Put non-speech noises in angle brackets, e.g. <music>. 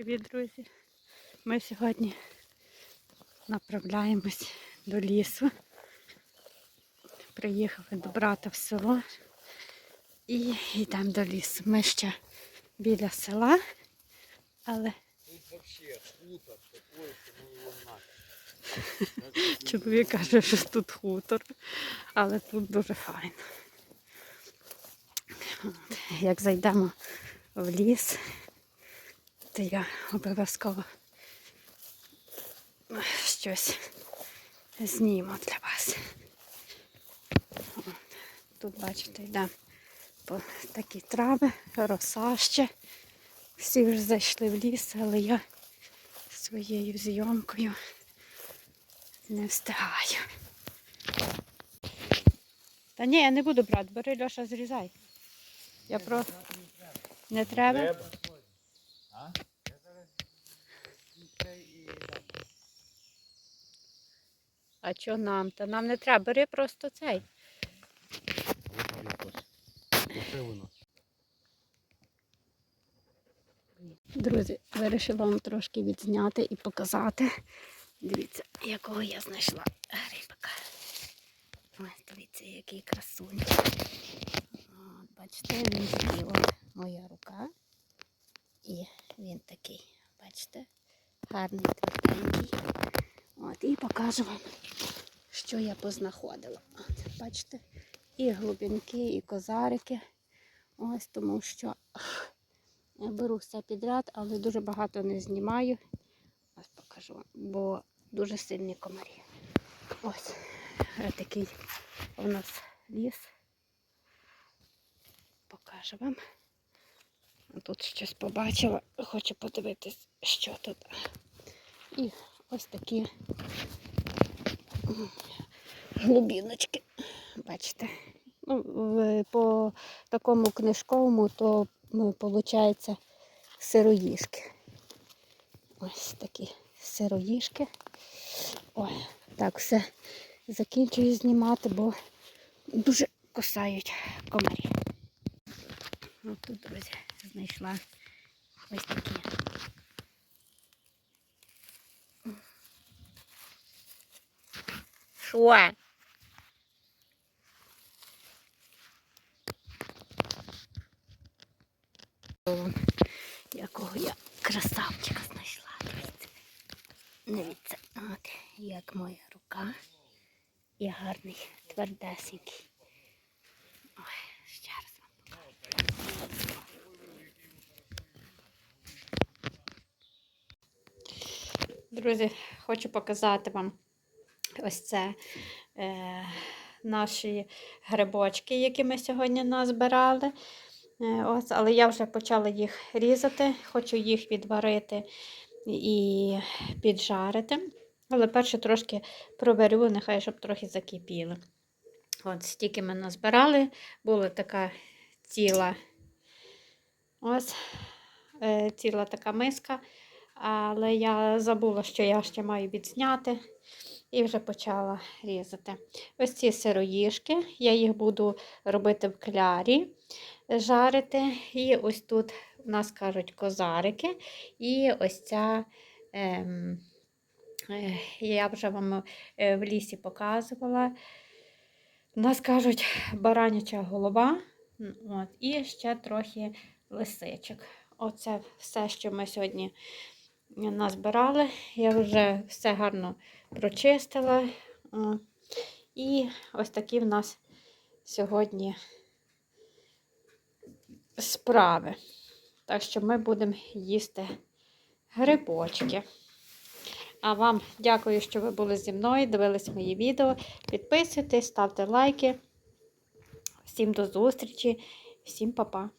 Привіт, друзі! Ми сьогодні направляємось до лісу. Приїхали до брата в село і йдемо до лісу. Ми ще біля села, але <laughs> чоловік каже, що тут хутор, але тут дуже файно. Як зайдемо в ліс, то я обов'язково щось зніму для вас. Тут, бачите, йде по такі трави, роса ще. Всі вже зайшли в ліс, але я своєю зйомкою не встигаю. Та ні, я не буду брати, бери Льоша, зрізай. Я про не треба. Треба. А? Я зараз цей і дам. А що нам? Та нам не треба, бери просто цей. Друзі, вирішила вам трошки відзняти і показати. Дивіться, якого я знайшла грибика. Ось дивіться, який красунь. От, бачите, він от моя рука. І він такий, бачите, гарний, тверденький. От, і покажу вам, що я познаходила. От, бачите, і глубинки, і козарики. Ось тому що я беру все підряд, але дуже багато не знімаю. Ось покажу вам, бо дуже сильні комарі. Ось такий у нас ліс. Покажу вам. Тут щось побачила, хочу подивитись, що тут. І ось такі глубіночки. Бачите. Ну, по такому книжковому, то виходить сироїшки. Ось такі сироїшки. Ой, так, все закінчую знімати, бо дуже кусають комарі. Ось тут, друзі, знайшла ось такі. Що? Якого я красавчика знайшла. Дивіться. Дивіться, от як моя рука. І гарний, твердесенький. Ой, ще раз вам покажу. Друзі, хочу показати вам ось це е, наші грибочки, які ми сьогодні назбирали. Е, Ось, але я вже почала їх різати, хочу їх відварити і піджарити. Але перше трошки проварю, нехай щоб трохи закипіли. От стільки ми назбирали, була така ціла ось е, ціла така миска. Але я забула, що я ще маю відзняти, і вже почала різати. Ось ці сироїшки, я їх буду робити в клярі жарити. І ось тут у нас кажуть козарики. І ось ця, ем, е, я вже вам е, в лісі показувала. У нас кажуть бараняча голова. От, і ще трохи лисичок. Оце все, що ми сьогодні назбирали. Я вже все гарно прочистила. І ось такі в нас сьогодні справи. Так що ми будемо їсти грибочки. А вам дякую, що ви були зі мною, дивились мої відео. Підписуйтесь, ставте лайки. Всім до зустрічі, всім па-па.